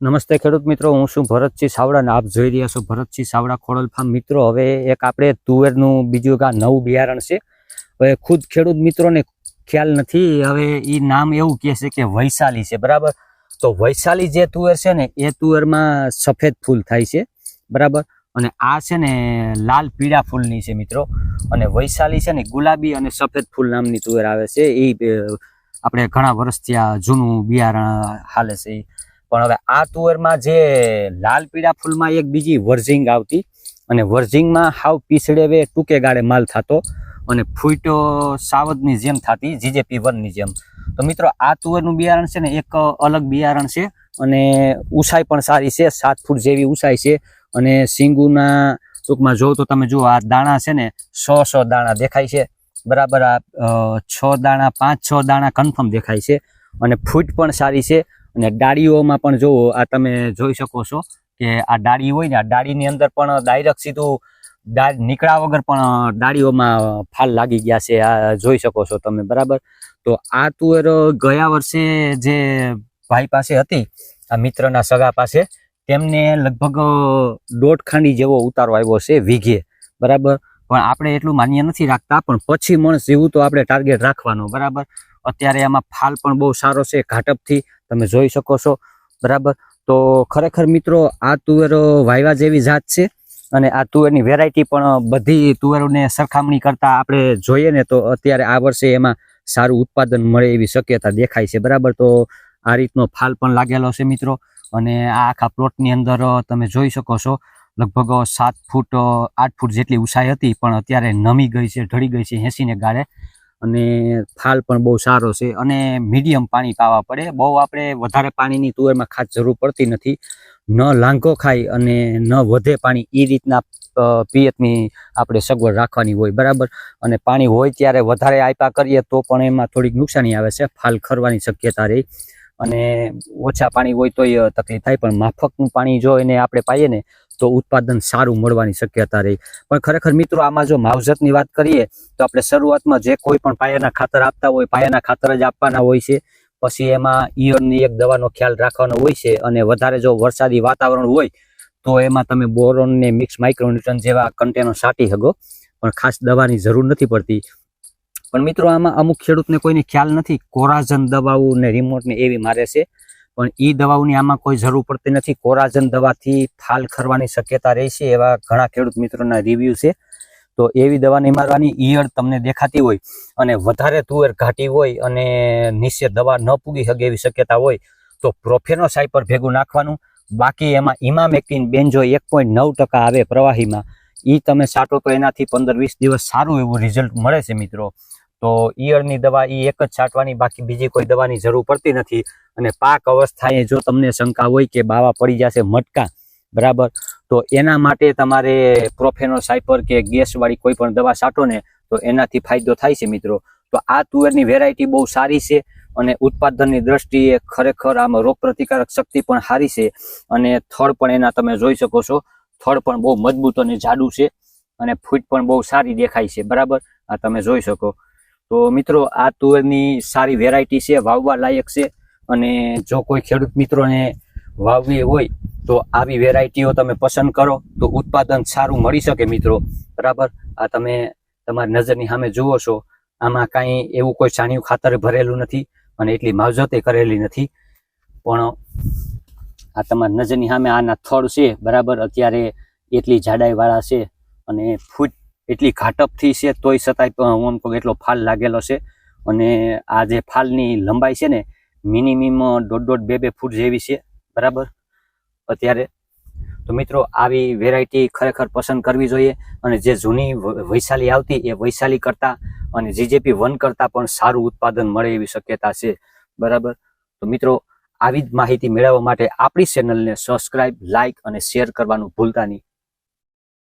નમસ્તે ખેડૂત મિત્રો, હું છું ભરતસિંહ સાવડા ને આપ જોઈ રહ્યા છો ભરતસિંહ સાવડા ખોડલ ફાર્મ મિત્રો, હવે એક આપણે તુવેરનું બીજું આ નવું બિયારણ છે. હવે ખુદ ખેડૂત મિત્રોને ખ્યાલ નથી, હવે એ નામ એવું કહે છે કે વૈશાલી છે, બરાબર? તો વૈશાલી જે તુવેર છે ને, એ તુવેરમાં સફેદ ફૂલ થાય છે, બરાબર? અને આ છે ને લાલ પીળા ફૂલની છે મિત્રો. અને વૈશાલી છે ને ગુલાબી અને સફેદ ફૂલ નામની તુવેર આવે છે. એ આપણે ઘણા વર્ષથી આ જૂનું બિયારણ હાલે છે. પણ હવે આ તુવરમાં જે લાલ પીળા ફૂલમાં એક બીજી વર્ઝિંગ આવતી અને વર્ઝિંગમાં હાવ પીસડે ટૂંકે ગાળે માલ થતો અને ફૂટો સાવદની જેમ થતી, જીજેપી વનની જેમ. તો મિત્રો, આ તુવરનું બિયારણ છે ને, એક અલગ બિયારણ છે અને ઉસાઈ પણ સારી છે, સાત ફૂટ જેવી ઉસાઈ છે અને સિંગુના ટૂંકમાં જોઉં તો તમે જુઓ, આ દાણા છે ને, સો સો દાણા દેખાય છે. બરાબર આ છ દાણા, પાંચ છ દાણા કન્ફર્મ દેખાય છે અને ફૂટ પણ સારી છે અને ડાળીઓમાં પણ જુઓ આ તમે જોઈ શકો છો કે આ ડાળી હોય ને, આ ડાળીની અંદર પણ ડાયરેક્ટ સીધું ડાળ નીકળ્યા વગર પણ ડાળીઓમાં ફાલ લાગી ગયા છે, આ જોઈ શકો છો તમે, બરાબર? તો આ તુવેર ગયા વર્ષે જે ભાઈ પાસે હતી, આ મિત્રના સગા પાસે, તેમને લગભગ દોઢ ખાંડી જેવો ઉતારો આવ્યો છે વીઘે, બરાબર? પણ આપણે એટલું માન્ય નથી રાખતા, પણ પછી મણ જેવું તો આપણે ટાર્ગેટ રાખવાનો, બરાબર? અત્યારે એમાં ફાલ પણ બહુ સારો છે, ઘાટપથી તમે જોઈ શકો છો. બરાબર? તો ખરેખર મિત્રો, આ તુવેરો વાયવા જેવી જાત છે અને આ તુવેરની વેરાયટી પણ બધી તુવેરોને સરખામણી કરતા આપણે જોઈએ ને તો અત્યારે આ વર્ષે એમાં સારું ઉત્પાદન મળે એવી શક્યતા દેખાય છે. બરાબર? તો આ રીતનો ફાલ પણ લાગેલો છે મિત્રો. અને આ આખા પ્લોટની અંદર તમે જોઈ શકો છો, લગભગ સાત ફૂટ, આઠ ફૂટ જેટલી ઊંચાઈ હતી, પણ અત્યારે નમી ગઈ છે, ઢળી ગઈ છે, હેંસીને ગાળે. અને ફાલ પણ બહુ સારો છે અને મીડિયમ પાણી પાવા પડે. બહુ આપણે વધારે પાણીની તુવેરમાં ખાસ જરૂર પડતી નથી. ન લાંઘો ખાય અને ન વધે પાણી એ રીતના પિયતની આપણે સગવડ રાખવાની હોય, બરાબર? અને પાણી હોય ત્યારે વધારે આપ્યા કરીએ તો પણ એમાં થોડીક નુકસાની આવે છે. ફાલ ખરવાની શક્યતા રહી. અને ઓછા પાણી હોય તોય તકલીફ થાય. પણ માફકનું પાણી જો એને આપણે પાઈએ ને તો ઉત્પાદન સારું મળવાની શક્યતા રહી. પણ ખરેખર મિત્રો, આમાં જો માવજતની વાત કરીએ, તો આપણે શરૂઆતમાં જે કોઈ પણ પાયાના ખાતર આપતા હોય, પાયાના ખાતર જ આપવાના હોય છે. પછી એમાં ઈયળની એક દવાનો ખ્યાલ રાખવાનો હોય છે અને વધારે જો વરસાદી વાતાવરણ હોય, તો એમાં તમે બોરોન ને મિક્સ માઇક્રોન્યુટ્રન જેવા કન્ટેનર સાટી શકો. પણ ખાસ દવાની જરૂર નથી પડતી. પણ મિત્રો, આમાં અમુક ખેડૂતને કોઈને ખ્યાલ નથી. કોરાજન દવાઓ ને રિમોટ ને એવી મારે છે. પણ ઈ દવાઓની આમાં કોઈ જરૂર પડતી નથી. કોરાજન દવાથી ફાલ ખરવાની શક્યતા રહેશે એવા ઘણા ખેડૂત મિત્રોના રિવ્યૂ છે. તો એવી દવાની મારવાની ઈયળ તમને દેખાતી હોય અને વધારે તુવેર ઘાટી હોય અને નીચે દવા ન પૂગી શકે એવી શક્યતા હોય તો પ્રોફેનો સાયપર ભેગું નાખવાનું. બાકી એમાં ઇમામેક્ટિન બેન્જો એક પોઈન્ટ નવ ટકા આવે પ્રવાહીમાં. એ તમે સાટો તો એનાથી પંદર વીસ દિવસ સારું એવું રિઝલ્ટ મળે છે મિત્રો. તો ઈયળની દવા એ એક જ છાંટવાની, બાકી બીજી કોઈ દવાની જરૂર પડતી નથી. અને પાક અવસ્થાએ જો તમને શંકા હોય કે બાવા પડી જશે મટકા, બરાબર? તો એના માટે તમારે પ્રોફેનો સાયપર કે ગેસવાળી કોઈ પણ દવા છાંટો ને, તો એનાથી ફાયદો થાય છે મિત્રો. તો આ તુવેરની વેરાયટી બહુ સારી છે અને ઉત્પાદનની દ્રષ્ટિએ ખરેખર આમાં રોગ પ્રતિકારક શક્તિ પણ સારી છે અને થળ પણ એના તમે જોઈ શકો છો. થળ પણ બહુ મજબૂત અને જાડું છે અને ફૂટ પણ બહુ સારી દેખાય છે, બરાબર? આ તમે જોઈ શકો. તો મિત્રો, આ તુવેરની સારી વેરાયટી છે, વાવવા લાયક છે અને જો કોઈ ખેડૂત મિત્રોને વાવવી હોય તો આવી વેરાયટીઓ તમે પસંદ કરો તો ઉત્પાદન સારું મળી શકે મિત્રો. બરાબર? આ તમે તમારી નજરની સામે જુઓ છો. આમાં કાંઈ એવું કોઈ છાણિયું ખાતર ભરેલું નથી અને એટલી માવજતે કરેલી નથી. પણ આ તમારી નજરની સામે આના થળ છે. બરાબર? અત્યારે એટલી જાડાઈવાળા છે અને ફૂટ એટલી ઘાટપથી છે, તોય છતાંય હું એમ કહું એટલો ફાલ લાગેલો છે. અને આ જે ફાલની લંબાઈ છે ને મિનિમમ દોઢ દોઢ બે બે ફૂટ જેવી છે, બરાબર? અત્યારે. તો મિત્રો, આવી વેરાયટી ખરેખર પસંદ કરવી જોઈએ અને જે જૂની વૈશાલી આવતી એ વૈશાલી કરતાં અને જીજેપી વન કરતાં પણ સારું ઉત્પાદન મળે એવી શક્યતા છે, બરાબર? તો મિત્રો, આવી જ માહિતી મેળવવા માટે આપણી ચેનલને સબસ્ક્રાઇબ લાઇક અને શેર કરવાનું ભૂલતા નહીં.